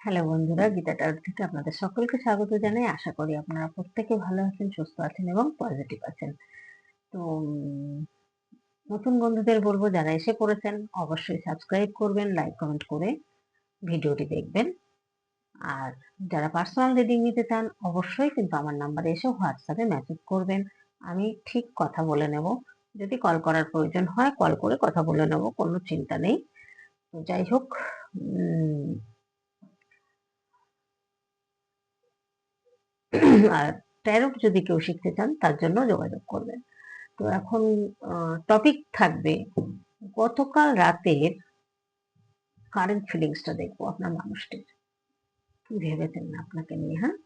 Hello বন্ধুরা, Gita tower থেকে আপনাদের সকলকে স্বাগত জানাই। আশা করি আপনারা প্রত্যেকে ভালো আছেন, সুস্থ আছেন এবং পজিটিভ আছেন। তো নতুন বন্ধুদের বলব, যারা এসে পড়েছেন, অবশ্যই সাবস্ক্রাইব করবেন, লাইক, কমেন্ট করে ভিডিওটি দেখবেন। আর যারা পার্সোনাল রিডিং নিতে চান, অবশ্যই কিন্তু আমার নাম্বারে এসে হোয়াটসঅ্যাপে মেসেজ করবেন। আমি ঠিক কথা বলে নেব। যদি কল করার প্রয়োজন হয়, কল করে কথা বলে নেব, কোনো চিন্তা নেই। তো যাই হোক আর ট্যারোট যদি কেউ শিখতে চান, তার জন্য যোগাযোগ করবেন। তো এখন টপিক থাকবে, গতকাল রাতের কারেন্ট ফিলিংসটা দেখব আপনার মানুষটির। কি ভেবেছেন আপনাকে নিয়ে হ্যাঁ?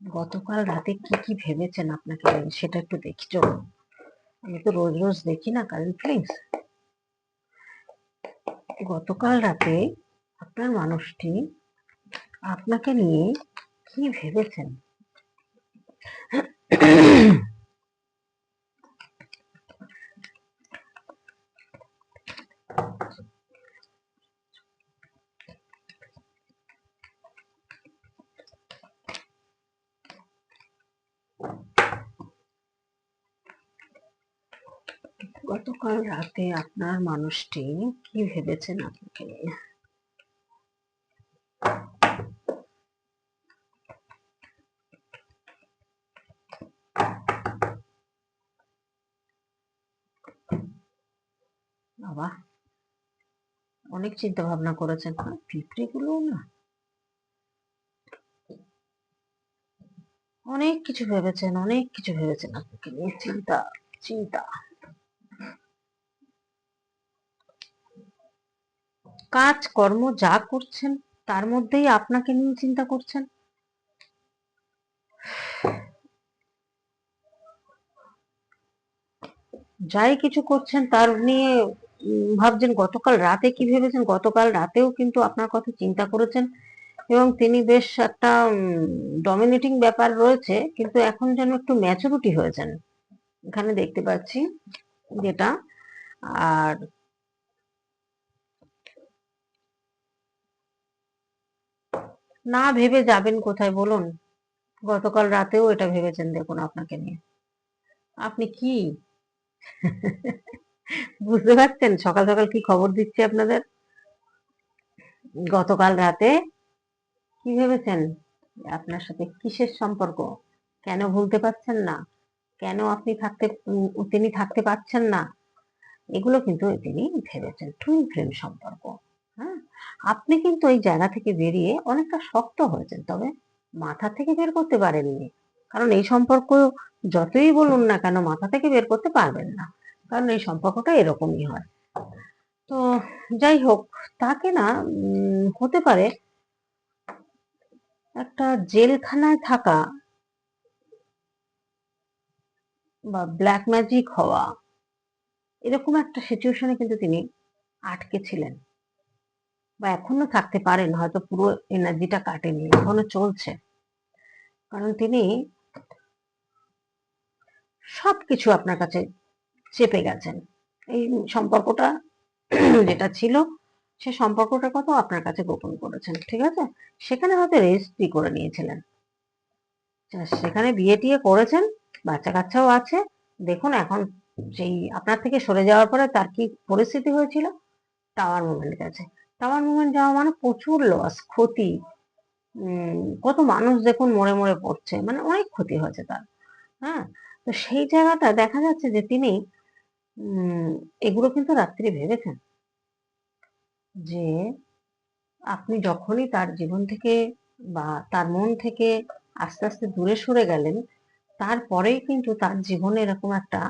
গতকাল রাতে কি কি ভেবেছেন আপনাকে সেটা একটু দেখি, চলুন। আমি তো রোজ রোজ দেখি না কারেন্ট ফিলিংস গতকাল রাতে আপনার মানুষটি আপনাকে নিয়ে কি ভেবেছেন? গতকাল রাতে আপনার মানুষটি কি ভেবেছেন আপনাকে বাবা। অনেক চিন্তা ভাবনা করেছেন। পিঁপড়ে গুলো না। অনেক কিছু ভেবেছেন, অনেক কিছু ভেবেছেন। আপনাকে নিয়ে চিন্তা চিন্তা। কাজ কর্ম যা করছেন, তার মধ্যেই আপনাকে নিয়ে চিন্তা করছেন। যাই কিছু করছেন, তার নিয়ে ভাবছেন গতকাল রাতে কি ভেবেছেন? গতকাল রাতেও কিন্তু আপনার কথা চিন্তা করেছেন এবং তিনি বেশ একটা ডমিনেটিং ব্যাপার রয়েছে, কিন্তু এখন যেন একটু ম্যাচুরিটি হয়েছেন এখানে দেখতে পাচ্ছি যেটা, আর না ভেবে যাবেন কোথায় বলুন? গতকাল রাতেও এটা ভেবেছেন দেখুন আপনাকে নিয়ে। আপনি কি? বুঝতে পারছেন? সকাল সকাল কি খবর দিচ্ছে আপনাদের? গতকাল রাতে কি ভেবেছেন? আপনার সাথে কিসের সম্পর্ক? কেন ভুলতে পারছেন না? কেন আপনি থাকতে তিনি থাকতে পারছেন না? এগুলো কিন্তু তিনি ভেবেছেন টুইন ফ্লেম সম্পর্ক হ্যাঁ? আপনি কিন্তু এই জায়গা থেকে বেরিয়ে অনেকটা শক্ত হয়েছেন, তবে মাথা থেকে বের করতে পারেননি। কারণ এই সম্পর্ক যতই বলুন না কেন, মাথা থেকে বের করতে পারবেন না। কারণ এই সম্পর্কটা এরকমই হয়। তো যাই হোক, তাকে না হতে পারে একটা জেলখানায় থাকা বা ব্ল্যাক ম্যাজিক হওয়া, এরকম একটা সিচুয়েশনে কিন্তু তিনি আটকে ছিলেন। বা এখনও থাকতে পারেন, হয়তো পুরো এনার্জিটা কাটেনি, এখনও চলছে। কারণ তিনি সবকিছু আপনার কাছে চেপে গেছেন। এই সম্পর্কটা যেটা ছিল, সে সম্পর্কটার কথাও আপনার কাছে গোপন করেছেন, ঠিক আছে? সেখানে হয়তো রেজিস্ট্রি করে নিয়েছিলেন। সেখানে বিয়ে টিয়ে করেছেন বাচ্চা কাচ্চাও আছে। দেখুন এখন সেই আপনার থেকে সরে যাওয়ার পরে তার কি পরিস্থিতি হয়েছিল? টাওয়ার মুভমেন্ট গেছে। টাওয়ার মুভমেন্ট যাওয়া মানে প্রচুর লস ক্ষতি। কত মানুষ দেখুন মরে মরে পড়ছে মানে অনেক ক্ষতি হয়েছে তার। হ্যাঁ? তো সেই জায়গাটা দেখা যাচ্ছে যে তিনি এগুলো কিন্তু রাত্রি ভেবেছেন? যে আপনি যখনই তার জীবন থেকে বা তার মন থেকে আস্তে আস্তে দূরে সরে গেলেন, তারপরেই কিন্তু তার জীবনে এরকম একটা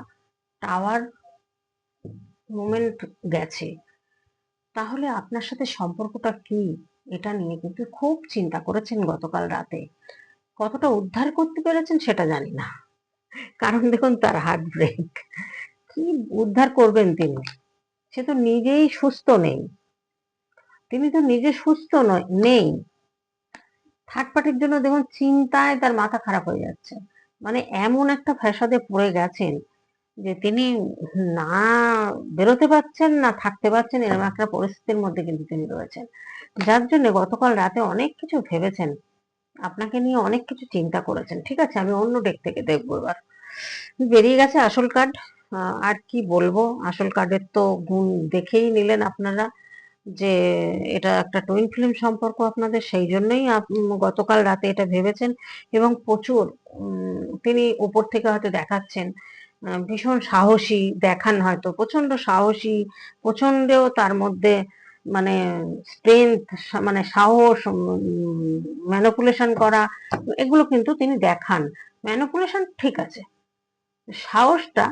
টাওয়ার মোমেন্ট গেছে। তাহলে আপনার সাথে সম্পর্কটা কি? এটা নিয়ে কিন্তু খুব চিন্তা করেছেন গতকাল রাতে। কতটা উদ্ধার করতে পেরেছেন সেটা জানি না। কারণ দেখুন, তার হার্ট ব্রেক কি উদ্ধার করবেন তিনি? সে তো নিজেই সুস্থ নেই। তিনি তো নিজে সুস্থ নয়, নেই। থার্ড পার্টির জন্য দেখুন চিন্তায় তার মাথা খারাপ হয়ে যাচ্ছে। মানে এমন একটা ফ্যাসাদে পড়ে গেছেন যে তিনি না বেরোতে পারছেন, না থাকতে পারছেন, এরকম একটা পরিস্থিতির মধ্যে কিন্তু তিনি রয়েছেন। যার জন্য গতকাল রাতে অনেক কিছু ভেবেছেন, আপনাকে নিয়ে অনেক কিছু চিন্তা করেছেন। ঠিক আছে, আমি অন্য ডেক থেকে দেখব এবার। বেরিয়ে গেছে আসল কার্ড আর কি বলব? আসল কার্ডের তো গুণ দেখেই নিলেন আপনারা যে এটা একটা টুইন ফিল্ম সম্পর্ক আপনাদের, সেই জন্যই গতকাল রাতে এটা ভেবেছেন এবং প্রচুর তিনি উপর থেকে হয়তো দেখাচ্ছেন ভীষণ সাহসী দেখান হয়তো প্রচণ্ড সাহসী প্রচণ্ড তার মধ্যে মানে স্ট্রেংথ মানে সাহস ম্যানিপুলেশন করা, এগুলো কিন্তু তিনি দেখান। ম্যানিপুলেশন ঠিক আছে, সাহসটা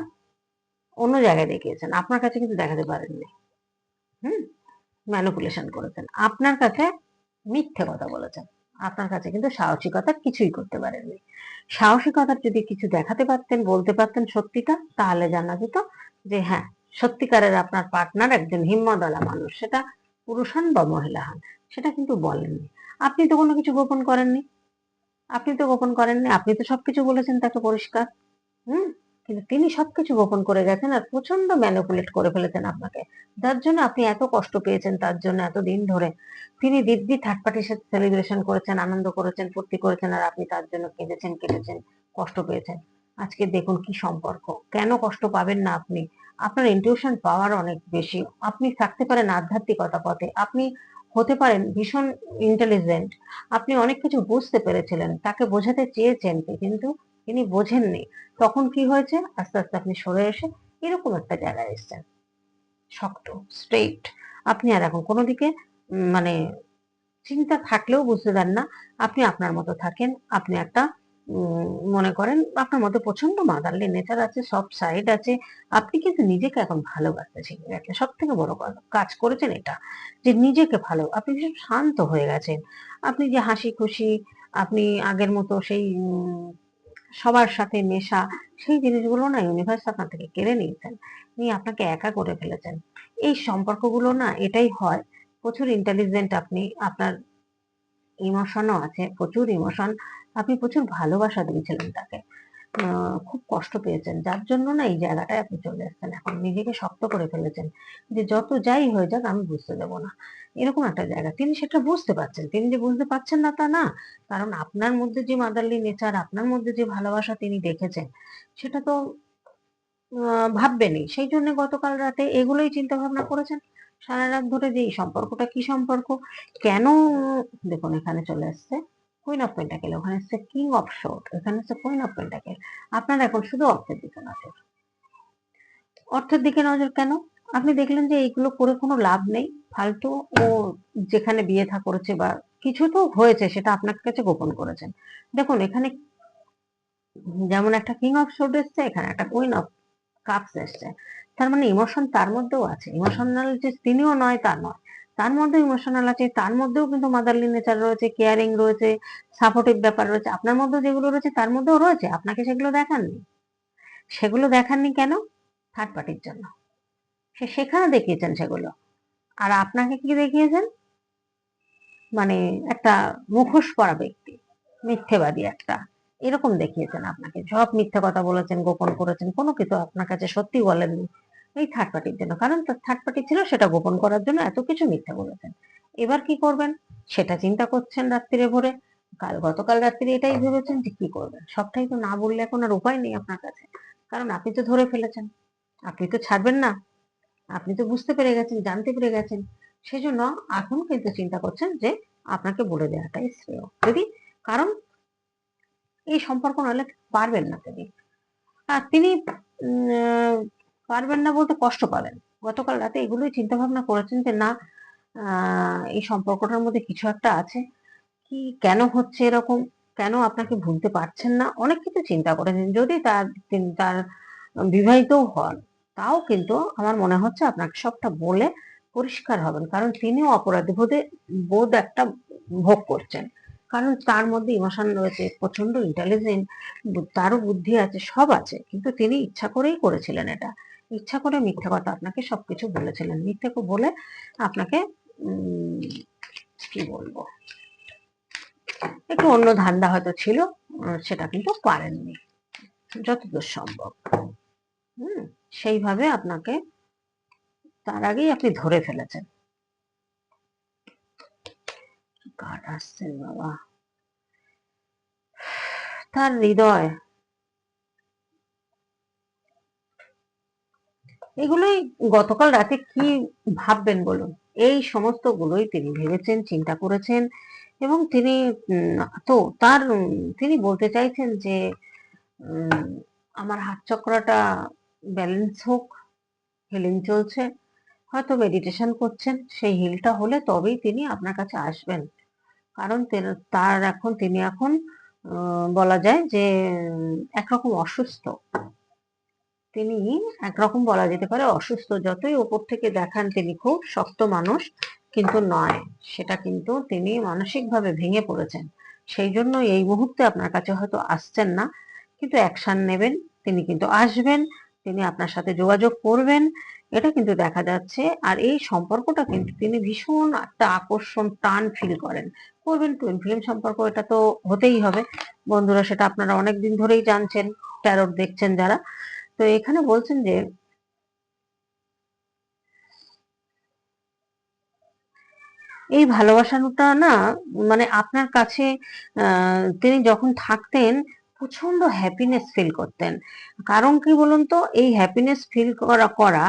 অন্য জায়গায় দেখিয়েছেন। আপনার কাছে কিন্তু দেখাতে পারেননি। হুম? ম্যানিপুলেশন করেছেন। আপনার কাছে মিথ্যে কথা বলেছেন। আপনার কাছে কিন্তু সাহসিকতা কিছুই করতে পারেননি। সাহসিকতার যদি কিছু দেখাতে পারতেন, বলতে পারতেন সত্যিটা, তাহলে জানা যেত যে হ্যাঁ সত্যিকারের আপনার পার্টনার একজন হিম্মতওয়ালা মানুষ। সেটা পুরুষ হন বা মহিলা হন, সেটা কিন্তু বলেননি। আপনি তো কোনো কিছু গোপন করেননি। আপনি তো গোপন করেননি। আপনি তো সবকিছু বলেছেন তাকে পরিষ্কার। হুম? কিন্তু তিনি সবকিছু গোপন করে গেছেন আর প্রচণ্ড ম্যানিপুলেট করে ফেলেছেন আপনাকে। যার জন্য আপনি এত কষ্ট পেয়েছেন, তার জন্য এত দিন ধরে। তিনি দিব্যি থার্ড পার্টির সাথে সেলিব্রেশন করেছেন, আনন্দ করেছেন, ফুর্তি করেছেন আর আপনি তার জন্য কেঁদেছেন, কেটেছেন, কষ্ট পেয়েছেন। আজকে দেখুন কি সম্পর্ক। কেন কষ্ট পাবেন না আপনি? আপনার ইনটিউশন পাওয়ার অনেক বেশি। আপনি থাকতে পারেন আধ্যাত্মিকতা পথে। আপনি হতে পারেন ভীষণ ইন্টেলিজেন্ট আপনি অনেক কিছু বুঝতে পেরেছিলেন, তাকে বোঝাতে চেয়েছেন, কিন্তু তিনি বোঝেননি। তখন কি হয়েছে? আস্তে আস্তে আপনি সরে এসে এরকম একটা জায়গায় এসেছেন। শক্ত স্ট্রেট আপনি আর এখন কোনো দিকে মানে চিন্তা থাকলেও বুঝতে দেন না। আপনি আপনার মতো থাকেন। আপনি একটা মনে করেন আপনার মধ্যে প্রচণ্ড মাদারলি নেচার আছে, সব সাইড আছে। আপনি কিন্তু নিজেকে এখন ভালোবাসতে শিখে গেছেন সব থেকে বড় কাজ করেছেন এটা, যে নিজেকে ভালো, আপনি ভীষণ শান্ত হয়ে গেছেন। আপনি যে হাসি খুশি, আপনি আগের মতো সেই সবার সাথে মেশা, সেই জিনিসগুলো না ইউনিভার্স আপনার থেকে কেড়ে নিয়েছেন। নিয়ে আপনাকে একা করে ফেলেছেন। এই সম্পর্কগুলো না এটাই হয়, প্রচুর ইন্টেলিজেন্ট আপনি, আপনার ইমোশনও আছে, প্রচুর ইমোশন আপনি প্রচুর ভালোবাসা দিয়েছিলেন তাকে। খুব কষ্ট পেয়েছেন। যার জন্য না এই জায়গাটায় আপনি চলে এসেছেন। এখন নিজেকে শক্ত করে ফেলেছেন যে যত যাই হয়ে যাক আমি বুঝতে দেবো না। এরকম একটা জায়গা। তিনি সেটা বুঝতে পারছেন। তিনি যে বুঝতে পারছেন না তা না। কারণ আপনার মধ্যে যে মাদারলি নেচার, আপনার মধ্যে যে ভালোবাসা তিনি দেখেছেন, সেটা তো ভাববেনই। সেই জন্য গতকাল রাতে এগুলোই চিন্তা ভাবনা করেছেন। সারা রাত ধরে যে এই সম্পর্কটা কি সম্পর্ক? কেন দেখুন এখানে চলে এসছে। কুইন অফ পেন্টাকেল ওখানে এসছে কিং অফ শোট এখানে হচ্ছে কুইন অফ পেন্টাকেল আপনার এখন শুধু অর্থের দিকে নজর। অর্থের দিকে নজর কেন? আপনি দেখলেন যে এইগুলো করে কোনো লাভ নেই। ফালতু ও যেখানে বিয়ে থা করেছে বা কিছু তো হয়েছে, সেটা আপনার কাছে গোপন করেছেন। দেখুন, এখানে যেমন একটা কিং অফ শোট এসছে, এখানে একটা কুইন অফ কাপস এসছে। তার মানে ইমোশন তার মধ্যেও আছে। ইমোশনাল যে তিনিও নয়, তা নয়। তার মধ্যে ইমোশনাল আছে, তার মধ্যেও কিন্তু মাদারলি নেচার রয়েছে কেয়ারিং রয়েছে সাপোর্টিভ ব্যাপার রয়েছে। আপনার মধ্যে যেগুলো রয়েছে, তার মধ্যেও রয়েছে। আপনাকে সেগুলো দেখাননি। সেগুলো দেখাননি কেন? থার্ড পার্টির জন্য। সে সেখানে দেখিয়েছেন সেগুলো। আর আপনাকে কি দেখিয়েছেন? মানে একটা মুখোশ পরা ব্যক্তি, মিথ্যেবাদী একটা। এরকম দেখিয়েছেন আপনাকে। সব মিথ্যে কথা বলেছেন, গোপন করেছেন, কোনো কিছু আপনার কাছে সত্যি বলেননি। এই থার্ড পার্টির জন্য। কারণ তার থার্ড পার্টি ছিল, সেটা গোপন করার জন্য এত কিছু মিথ্যা বলেছেন। এবার কি করবেন? সেটা চিন্তা করছেন রাত্রিরে ভোরে। কাল, গতকাল রাত্রি এটাই ভেবেছেন যে কি করবেন? সবটাই তো না বললে এখন আর উপায় নেই আপনার কাছে। কারণ আপনি তো ধরে ফেলেছেন। আপনি তো ছাড়বেন না। আপনি তো বুঝতে পেরে গেছেন, জানতে পেরে গেছেন। সেজন্য এখন কিন্তু চিন্তা করছেন যে আপনাকে বলে দেওয়াটাই শ্রেয়। যদি কারণ এই সম্পর্ক নাহলে পারবেন না তিনি। আর তিনি পারবেন না বলতে কষ্ট পাবেন। গতকাল রাতে এগুলোই চিন্তা ভাবনা করেছেন যে, না এই সম্পর্কটার মধ্যে কিছু একটা আছে। কি, কেন হচ্ছে এরকম? কেন আপনাকে ভুলতে পারছেন না? অনেক কিছু চিন্তা করেছেন। যদি তার তার বিবাহিত হন, তাও কিন্তু আমার মনে হচ্ছে আপনাকে সবটা বলে পরিষ্কার হবেন। কারণ তিনিও অপরাধী বোধে, বোধ একটা ভোগ করছেন। কারণ তার মধ্যে ইমোশন রয়েছে প্রচণ্ড ইন্টেলিজেন্ট তারও বুদ্ধি আছে, সব আছে। কিন্তু তিনি ইচ্ছা করেই করেছিলেন এটা। ইচ্ছা করে মিথ্যা কথা আপনাকে সবকিছু বলেছিলেন। মিথ্যে বলে আপনাকে কি বলব? একটু অন্য ধান্দা হয়তো ছিল সেটা কিন্তু পারেননি যতদূর সম্ভব। হুম, সেইভাবে আপনাকে, তার আগেই আপনি ধরে ফেলেছেন। কাঠ আসছেন বাবা? তার হৃদয় এগুলোই গতকাল রাতে কি ভাববেন বলুন? এই সমস্ত গুলোই তিনি ভেবেছেন, চিন্তা করেছেন এবং তিনি তো তার তিনি বলতে চাইছেন যে আমার হাত চক্রটা ব্যালেন্স হোক হিলিং চলছে, হয়তো মেডিটেশন করছেন, সেই হিলটা হলে তবেই তিনি আপনার কাছে আসবেন। কারণ তার এখন, তিনি এখন বলা যায় যে একরকম অসুস্থ। তিনি একরকম বলা যেতে পারে অসুস্থ। যতই ওপর থেকে দেখান তিনি খুব শক্ত মানুষ, কিন্তু নয়, সেটা কিন্তু তিনি মানসিকভাবে ভেঙে পড়েছেন। সেই জন্য এই মুহূর্তে আপনার কাছে হয়তো আসছেন না, কিন্তু অ্যাকশন নেবেন, তিনি কিন্তু আসবেন, তিনি আপনার সাথে যোগাযোগ করবেন, এটা কিন্তু দেখা যাচ্ছে। আর এই সম্পর্কটা কিন্তু তিনি ভীষণ একটা আকর্ষণ, টান ফিল করেন। করবেন টুইন ফিল্ম সম্পর্ক এটা তো হতেই হবে। বন্ধুরা, সেটা আপনারা অনেক দিন ধরেই জানছেন ট্যারোট দেখছেন যারা। তো এখানে বলছেন যে এই ভালোবাসাটা না মানে আপনার কাছে তিনি যখন থাকতেন, প্রচণ্ড হ্যাপিনেস ফিল করতেন। কারণ কি বলুন তো, এই হ্যাপিনেস ফিল করা করা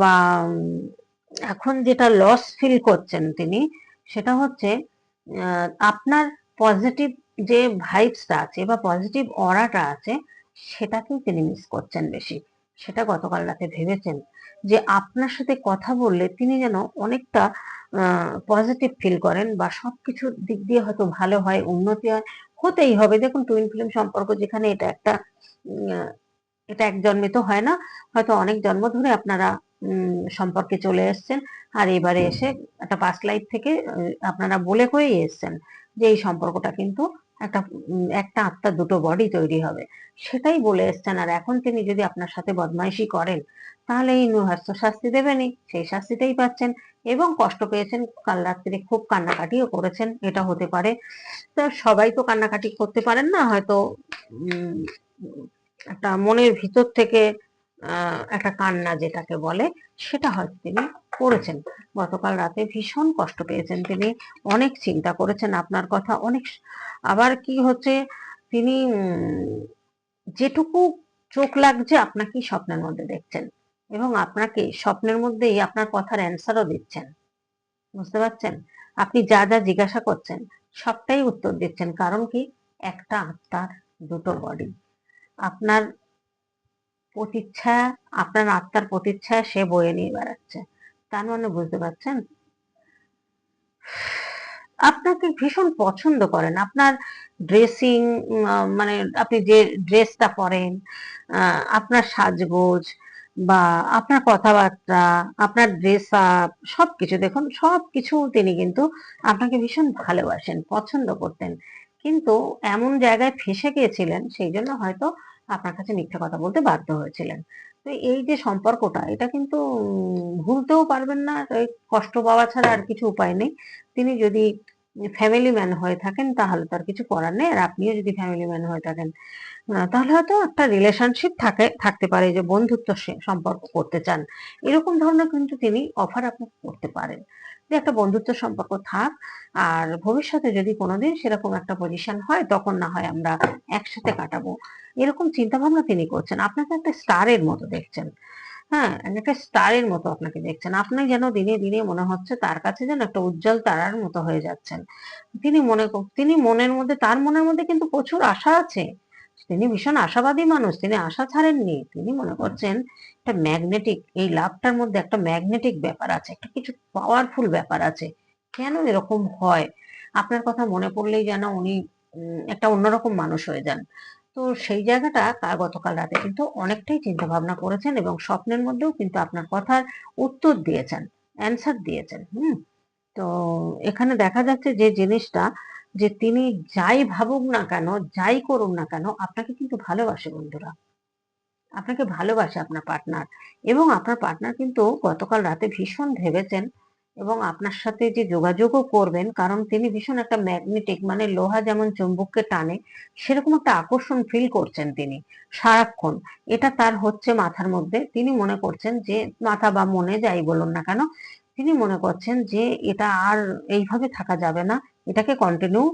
বা, এখন যেটা লস ফিল করছেন তিনি, সেটা হচ্ছে আপনার পজিটিভ যে ভাইবসটা আছে বা পজিটিভ অরাটা আছে সেটাকেই তিনি মিস করছেন বেশি। সেটা গতকাল রাতে ভেবেছেন যে আপনার সাথে কথা বললে তিনি যেন অনেকটা পজিটিভ ফিল করেন বা সবকিছু দিক দিয়ে হয়তো ভালো হয় উন্নতি হয় হতেই হবে। দেখুন টুইন ফিল্ম সম্পর্ক যেখানে এটা একটা এটা এক জন্মে তো হয় না। হয়তো অনেক জন্ম ধরে আপনারা সম্পর্কে চলে এসছেন আর এবারে এসে একটা পাস্ট লাইফ থেকে আপনারা বলে করেই এসছেন যে এই সম্পর্কটা কিন্তু একটা একটা আত্মা দুটো বডি তৈরি হবে। সেটাই বলে এসছেন। আর এখন তিনি যদি আপনার সাথে বদমাইশি করেন, তাহলে এই ইউনিভার্স শাস্তি দেবেনি সেই শাস্তিটাই পাচ্ছেন এবং কষ্ট পেয়েছেন। কাল রাত্রে খুব কান্নাকাটিও করেছেন, এটা হতে পারে। তো সবাই তো কান্নাকাটি করতে পারেন না, হয়তো একটা মনের ভিতর থেকে একটা কান্না যেটাকে বলে, সেটা হয়তো তিনি করেছেন। গতকাল রাতে ভীষণ কষ্ট পেয়েছেন তিনি। অনেক চিন্তা করেছেন আপনার কথা, অনেক আবার কি হচ্ছে, তিনি যেটুকু চোখ লাগছে আপনাকে স্বপ্নের মধ্যে দেখছেন এবং আপনাকে স্বপ্নের মধ্যেই আপনার কথার অ্যান্সারও দিচ্ছেন। বুঝতে পারছেন? আপনি যা যা জিজ্ঞাসা করছেন, সবটাই উত্তর দিচ্ছেন। কারণ কি? একটা আত্মার দুটো বডি আপনার প্রতিচ্ছা, আপনার আত্মার প্রতিচ্ছা সে বয়ে নিয়ে বেড়াচ্ছে। তার মানে বুঝতে পারছেন? আপনাকে ভীষণ পছন্দ করেন। আপনার ড্রেসিং মানে আপনি যে ড্রেসটা পরেন আপনার সাজগোজ বা আপনার কথাবার্তা, আপনার ড্রেস আপ সবকিছু দেখুন, সবকিছু তিনি কিন্তু আপনাকে ভীষণ ভালোবাসেন, পছন্দ করতেন। কিন্তু এমন জায়গায় ফেসে গিয়েছিলেন, সেই জন্য হয়তো আপনার কাছে মিথ্যা কথা বলতে বাধ্য হয়েছিলেন। তো এই যে সম্পর্কটা, এটা কিন্তু ভুলতেও পারবেন না কষ্ট পাওয়া ছাড়া আর কিছু উপায় নেই। তিনি যদি ফ্যামিলি ম্যান হয়ে থাকেন, তাহলে তার কিছু করার নেই। আর আপনিও যদি ফ্যামিলি ম্যান হয়ে থাকেন তাহলে হয়তো একটা রিলেশনশিপ থাকে, থাকতে পারে যে বন্ধুত্ব সম্পর্ক করতে চান। এরকম ধরনের কিন্তু তিনি অফার আপনাকে করতে পারেন। যে একটা বন্ধুত্ব সম্পর্ক থাক, আর ভবিষ্যতে যদি কোনোদিন সেরকম একটা পজিশন হয়, তখন না হয় আমরা একসাথে কাটাবো। এরকম চিন্তা ভাবনা তিনি করছেন। আপনাকে একটা স্টারের মতো দেখছেন। হ্যাঁ একটা স্টারের মতো আপনাকে দেখছেন। আপনি যেন দিনে দিনে মনে হচ্ছে তার কাছে যেন একটা উজ্জ্বল তারার মতো হয়ে যাচ্ছেন। তিনি মনে তিনি মনের মধ্যে, তার মনের মধ্যে কিন্তু প্রচুর আশা আছে। তিনি ভীষণ আশাবাদী মানুষ, তিনি আশা ছাড়েননি। তিনি মনে করছেন, একটা ম্যাগনেটিক এই লাভটার মধ্যে একটা ম্যাগনেটিক ব্যাপার আছে, একটা কিছু পাওয়ারফুল ব্যাপার আছে। কেন এরকম হয়? আপনার কথা মনে পড়লেই যেন উনি একটা অন্যরকম মানুষ হয়ে যান। তো সেই জায়গাটা গতকাল রাতে কিন্তু অনেকটাই চিন্তা ভাবনা করেছেন এবং স্বপ্নের মধ্যেও কিন্তু আপনার কথার উত্তর দিয়েছেন অ্যান্সার দিয়েছেন, হুম? তো এখানে দেখা যাচ্ছে যে জিনিসটা যে তিনি যাই ভাবুক না কেন, যাই করুক না কেন, আপনাকে কিন্তু ভালোবাসে বন্ধুরা। আপনাকে ভালোবাসে আপনার পার্টনার এবং আপনার পার্টনার কিন্তু গতকাল রাতে ভীষণ ভেবেছেন এবং আপনার সাথে যে যোগাযোগও করবেন, কারণ তিনি ভীষণ একটা ম্যাগনেটিক মানে লোহা যেমন চুম্বককে টানে, সেরকম একটা আকর্ষণ ফিল করছেন তিনি সারাক্ষণ। এটা তার হচ্ছে মাথার মধ্যে। তিনি মনে করছেন যে মাথা বা মনে যাই বলুন না কেন তিনি মনে করছেন যে এটা আর এইভাবে থাকা যাবে না, এটাকে কন্টিনিউ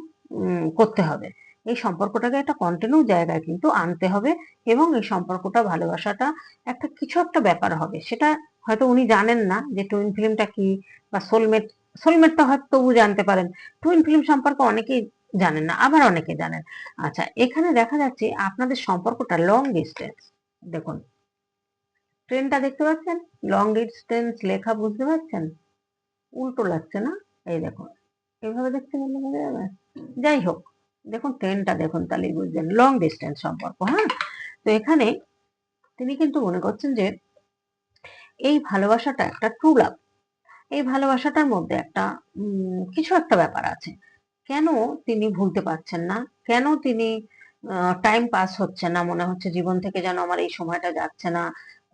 করতে হবে। এই সম্পর্কটাকে একটা কন্টিনিউ জায়গায় কিন্তু আনতে হবে এবং এই সম্পর্কটা, ভালোবাসাটা একটা কিছু একটা ব্যাপার হবে। সেটা হয়তো উনি জানেন না যে টুইন ফিল্মটা কি বা সোলমেট সোলমেটটা হয়তো তবু জানতে পারেন। টুইন ফিল্ম সম্পর্কে অনেকেই জানেন না, আবার অনেকে জানেন। আচ্ছা এখানে দেখা যাচ্ছে আপনাদের সম্পর্কটা লং ডিস্টেন্স দেখুন ট্রেনটা দেখতে পাচ্ছেন? লং ডিস্টেন্স লেখা বুঝতে পারছেন? উল্টো লাগছে না? এই দেখুন। এভাবে দেখতে গেলে বোঝা যাবে? যাই হোক, দেখুন ট্রেনটা দেখুন তাহলেই বুঝবেন। লং ডিস্টেন্স সম্পর্ক হ্যাঁ? তো এখানে তিনি কিন্তু মনে করছেন যে এই ভালোবাসাটা একটা ট্রু লাভ এই ভালোবাসাটার মধ্যে একটা কিছু একটা ব্যাপার আছে। কেন তিনি ভুলতে পারছেন না? কেন তিনি টাইম পাস হচ্ছে না? মনে হচ্ছে জীবন থেকে যেন আমার এই সময়টা যাচ্ছে না।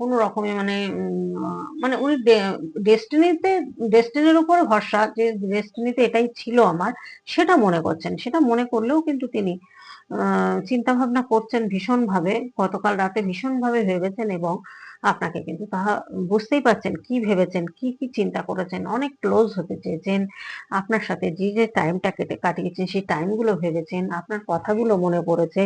কোনো রকমে মানে মানে উনি ডেস্টিনিতে ডেস্টিনির উপর ভরসা যে ডেস্টিনিতে এটাই ছিল আমার, সেটা মনে করছেন। সেটা মনে করলেও কিন্তু তিনি চিন্তা ভাবনা করছেন ভীষণ ভাবে গতকাল রাতে ভীষণ ভাবে ভেবেছেন এবং আপনাকে কিন্তু তাহা বুঝতেই পারছেন, কি ভেবেছেন, কি কি চিন্তা করেছেন, অনেক ক্লোজ হতে চেয়েছেন। আপনার সাথে যে যে টাইমটা কেটে, কাটিয়েছেন, সেই টাইমগুলো ভেবেছেন, আপনার কথাগুলো মনে পড়েছে,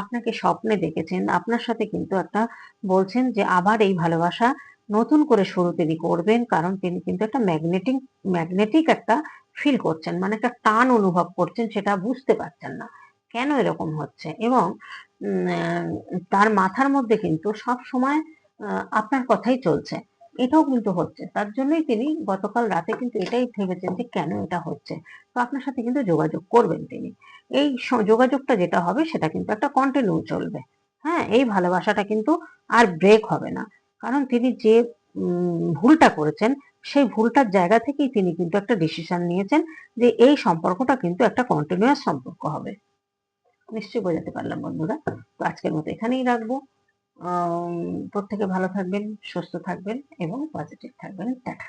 আপনাকে স্বপ্নে দেখেছেন, আপনার সাথে কিন্তু একটা বলছেন যে, আবার এই ভালোবাসা নতুন করে শুরু তিনি করবেন, কারণ তিনি কিন্তু একটা ম্যাগনেটিক ম্যাগনেটিক একটা ফিল করছেন মানে একটা টান অনুভব করছেন, সেটা বুঝতে পারছেন না। কেন এরকম হচ্ছে? এবং তার মাথার মধ্যে কিন্তু সব সময় আপনার কথাই চলছে। এটাও কিন্তু হচ্ছে। তার জন্যই তিনি গতকাল রাতে কিন্তু এটাই ভেবেছেন যে কেন এটা হচ্ছে? তো আপনার সাথে কিন্তু যোগাযোগ করবেন তিনি। এই যোগাযোগটা যেটা হবে সেটা কিন্তু একটা কন্টিনিউ চলবে। হ্যাঁ এই ভালোবাসাটা কিন্তু আর ব্রেক হবে না। কারণ তিনি যে ভুলটা করেছেন, সেই ভুলটার জায়গা থেকেই তিনি কিন্তু একটা ডিসিশন নিয়েছেন যে এই সম্পর্কটা কিন্তু একটা কন্টিনিউয়াস সম্পর্ক হবে। নিশ্চয়ই বোঝাতে পারলাম বন্ধুরা। তো আজকের মতো এখানেই রাখব। প্রত্যেকে ভালো থাকবেন সুস্থ থাকবেন এবং পজিটিভ থাকবেন। টাটা